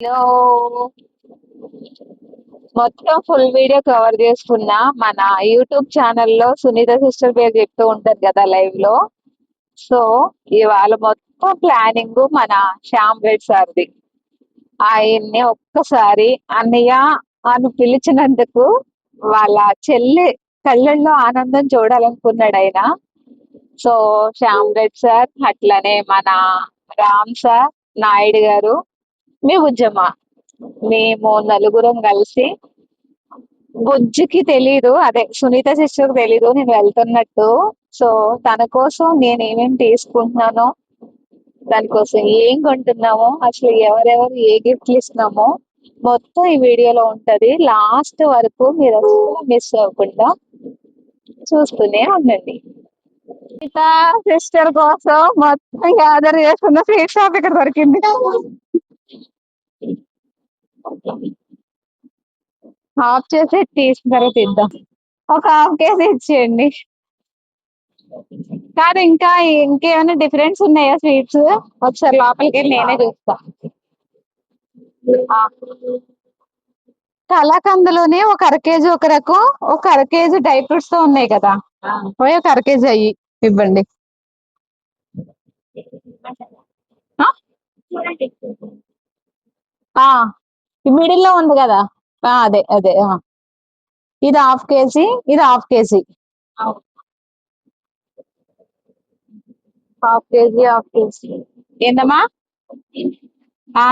Hello. మొత్తం full video cover చేసుకున్నా మన యూట్యూబ్ ఛానల్లో సునీత సిస్టర్ పేరు చెప్తూ ఉంటారు కదా లైవ్లో. సో ఇవాళ మొత్తం ప్లానింగ్ మన శ్యామ్ రెడ్ సార్ది. ఆయన్ని ఒక్కసారి అన్నయ్య అని పిలిచినందుకు వాళ్ళ చెల్లి కళ్ళల్లో ఆనందం చూడాలనుకున్నాడు ఆయన. సో శ్యామ్ రెడ్ సార్ అట్లనే మన రామ్ సార్ నాయుడు గారు మీ బుజ్జమ్మ మేము నలుగురం కలిసి బుజ్జికి తెలీదు అదే సునీత సిస్టర్ తెలీదు నేను వెళ్తున్నట్టు. సో తన కోసం నేను ఏమేమి తీసుకుంటున్నానో దానికోసం ఏం కొంటున్నామో అసలు ఎవరెవరు ఏ గిఫ్ట్లు ఇస్తున్నామో మొత్తం ఈ వీడియోలో ఉంటది. లాస్ట్ వరకు మీరు అసలు మిస్ అవ్వకుండా చూస్తూనే ఉండండి. సునీత సిస్టర్ కోసం మొత్తం గ్యాదర్ చేస్తున్న స్వీట్ షాప్ ఇక్కడ దొరికింది. ఆఫ్ చేసి తీసిన తర్వాత ఇద్దాం. ఒక హాఫ్ కేజీ ఇచ్చేయండి. కాదు ఇంకా ఇంకేమైనా డిఫరెన్స్ ఉన్నాయా స్వీట్స్ ఒకసారి లోపలికి నేనే చూస్తా. కలాకందులోనే ఒక అర కేజీ ఒక రకం ఒక అర కేజీ డ్రై ఫ్రూట్స్తో ఉన్నాయి కదా. పోయి ఒక అర కేజీ అయ్యి ఇవ్వండి. ఆ? మిడిల్లో ఉంది కదా? అదే అదే ఆ. ఇది హాఫ్ కేజీ ఇది half KG half KG half KG ఏందమ్మా? ఆ.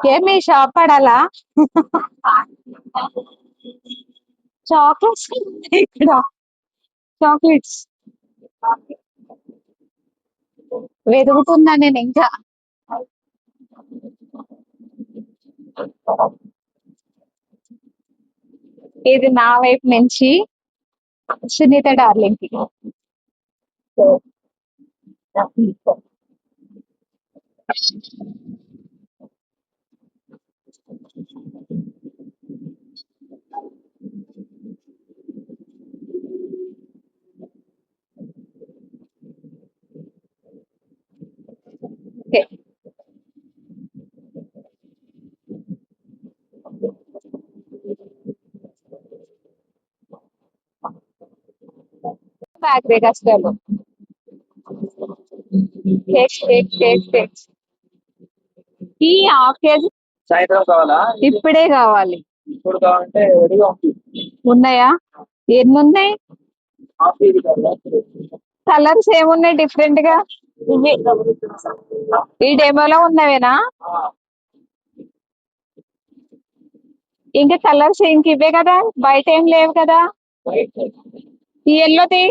ఏమి షాప్ పడాలా చాక్లెట్స్ ఇక్కడ. చాక్లెట్స్ వెతుకుతున్నా నేను ఇంకా. ఇది నా వైపు నుంచి సునీత డార్లింగ్కి you. కేక్ కేక్ ఈ హాఫ్ కేజీ సాయంత్రం కావాలా? ఇప్పుడే కావాలి. ఇప్పుడు కావాలంటే రెడీగా ఉంది ఉన్నాయా? ఎన్ని ఉన్నాయి కలర్స్ ఏమున్నాయి డిఫరెంట్గా ఇవి ఈ డెమోలో ఉన్నవేనా? ఇంకా కలర్స్ ఇంక ఇవే కదా? బయట ఏం లేవు కదా? ఈ ఎల్లోది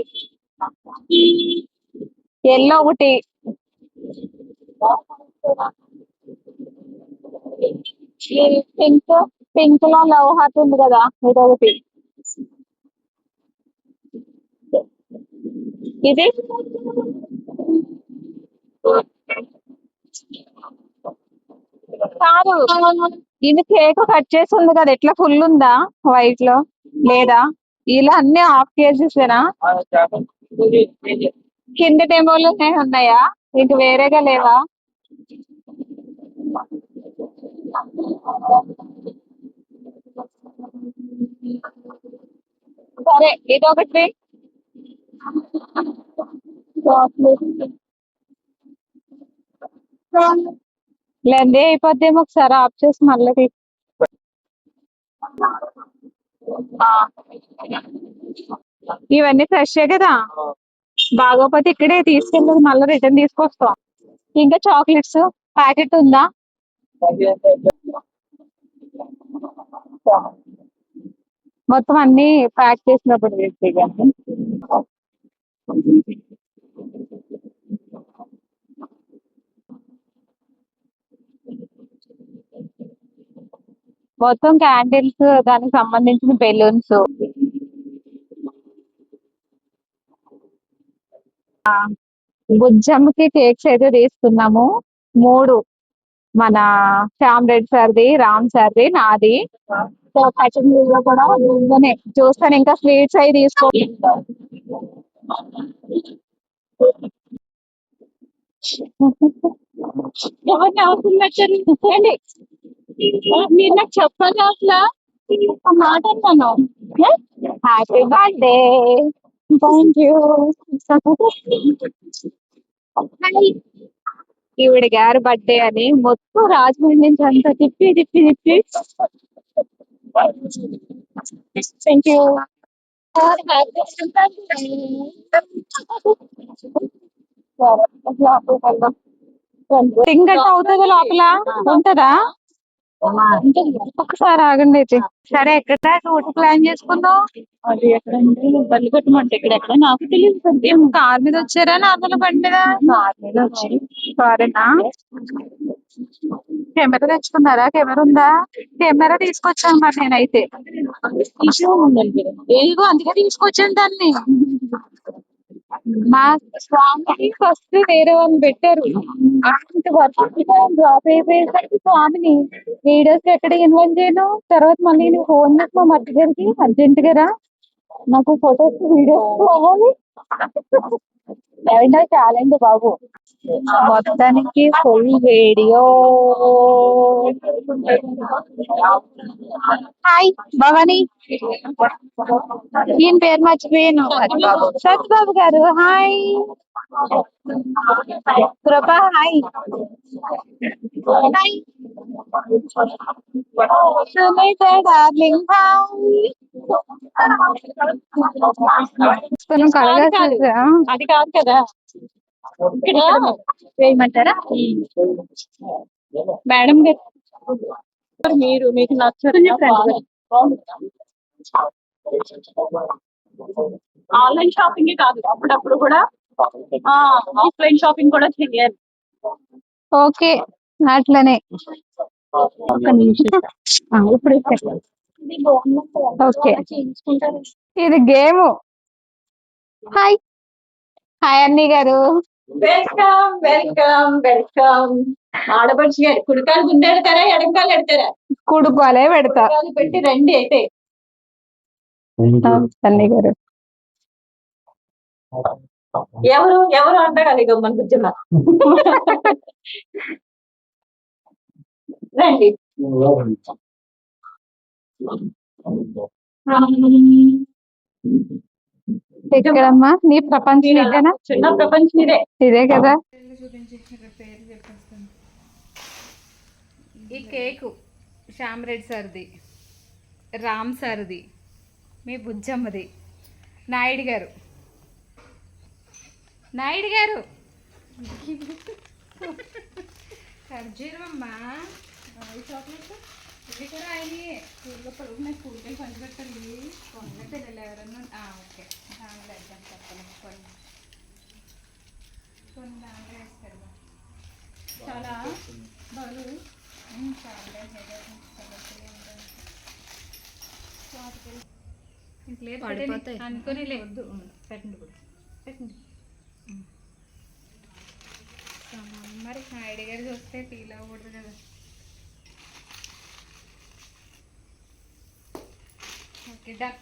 ఎల్లో ఒకటి. పింక్ పింక్లో లవ్ హార్ట్ ఉంది కదా ఇదొకటి ఇది? కాదు ఇది కేక్ కట్ చేసి ఉంది కదా ఎట్లా ఫుల్ ఉందా? వైట్లో లేదా? ఇలా అన్ని హాఫ్ కేజీసేనా కింద డెమోలు ఉన్నాయా? ఇంక వేరేగా లేవా? సరే ఇదొకటి. లేదే అయిపోద్దేమో ఒకసారి ఆఫ్ చేసి మళ్ళీ ఇవన్నీ ఫ్రెష్ కదా? బాగోపోతే ఇక్కడే తీసుకెళ్ళి మళ్ళీ రిటర్న్ తీసుకొస్తాం. ఇంకా చాక్లెట్స్ ప్యాకెట్ ఉందా? మొత్తం అన్ని ప్యాక్ చేసినప్పుడు తీసుకెళ్ళి మొత్తం క్యాండిల్స్ దానికి సంబంధించిన బెలూన్స్ బుజ్జమ్మకి కేక్స్ అయితే తీసుకున్నాము. మూడు. మన శ్యామ్ రెడ్డి సార్ది రామ్ సార్ది నాది. సో కటింగ్లో కూడా ముందునే చూస్తాను ఇంకా స్వీట్స్ అవి తీసుకో ఎవరిని అవుతున్నట్టు మీరు నాకు చెప్పాలి అట్లా ఒక మాట అన్నాను. హ్యాపీ బర్త్డే థ్యాంక్ యూ ఈవిడ గారు బర్త్డే అని మొత్తం రాజమండ్రి నుంచి అంతా తిప్పి తిప్పి తిప్పి. థ్యాంక్ యూ సింగట్ అవుతుంది లోపల. ఉంటదా? ఒకసారి ఆగండి అయితే. సరే ఎక్కడ? రూట్ ప్లాన్ చేసుకుందాం అది ఎక్కడంటే కొట్టమంటే. ఇక్కడ ఎక్కడ? నాకు తెలియదు ఏం కార్ మీద వచ్చారా? నార్మల్ బండి మీద? కార్ మీద వచ్చి కారేనా? కెమెరా తెచ్చుకున్నారా? కెమెరా ఉందా? కెమెరా తీసుకొచ్చాను మరి నేనైతే. ఏదిగో అందుకే తీసుకొచ్చాను దాన్ని. మా స్వామికి ఫస్ట్ వేరే వాళ్ళు పెట్టారు. జాబ్ వర్క్ డ్రాప్ అయిపోయేసరికి స్వామిని వీడియోస్ ఎక్కడ ఇన్వాల్వ్ చేయను? తర్వాత మళ్ళీ నేను ఫోన్ చేసి మా మధ్య గారికి అర్జెంట్ గారా నాకు ఫొటోస్ వీడియోస్ కావాలి. ఏమైనా ఛాలెంజ్ బాబు. మొత్తానికి ఫుల్ వీడియో హాయ్ భవాని. ఈయన పేరు మర్చిపోయాను. Satyababu garu. Hi Kripa hi. Hi. Sunitha darling hi. అది కాదు కదా. ఇక్కడ వేయమంటారా? మేడం గారు మీరు? మీకు నచ్చరు ఆన్లైన్ షాపింగ్ కాదు. అప్పుడప్పుడు కూడా ఆఫ్లైన్ షాపింగ్ కూడా చెయ్యాలి ఓకే అట్లనే. నిమిషం. ఆ, ఇప్పుడు ఓకే. ఇది గేమ్. హాయ్. హాయ్ అన్ని గారు. Welcome welcome welcome. ఆడపడిచి గారు కుడికాలు ముందు ఎడతారా ఎడంకాలు ఎడతారా? కుడుకోలే పెడతా. కుడికాలు పెట్టి రండి అయితే. అన్ని గారు. ఎవరు ఎవరు అంటారు గమ్మన బుజ్జమ్మ రండి. నీ ప్రపంచం ఇదేనా? చిన్న ప్రపంచం ఇదే. ఇదే కదా? ఈ కేకు శ్యామ్ రెడ్డి సార్ది రామ్ సార్ది మీ బుజ్జమ్మది నాయుడు గారు. నాయుడు గారు. ఖర్జూరమ్మా ఈ చాక్లెట్? ఇది కూడా ఆయన. స్కూల్లో నాకు వెళ్ళి పంచిపెట్టండి కొన్ని పిల్లలు ఎవరన్నా ఓకే. దానిలో వేద్దాం చెప్పండి. కొన్ని. కొన్ని దాంట్లో వేస్తారు. చాలా? బరువు ఉమ్, చాలా. లేదు పెట్టండి. అనుకొని లేదు పెట్టండి కూడా. మరి నాయుడు గారు చూస్తే ఫీల్ అవ్వకూడదు కదా. Okay done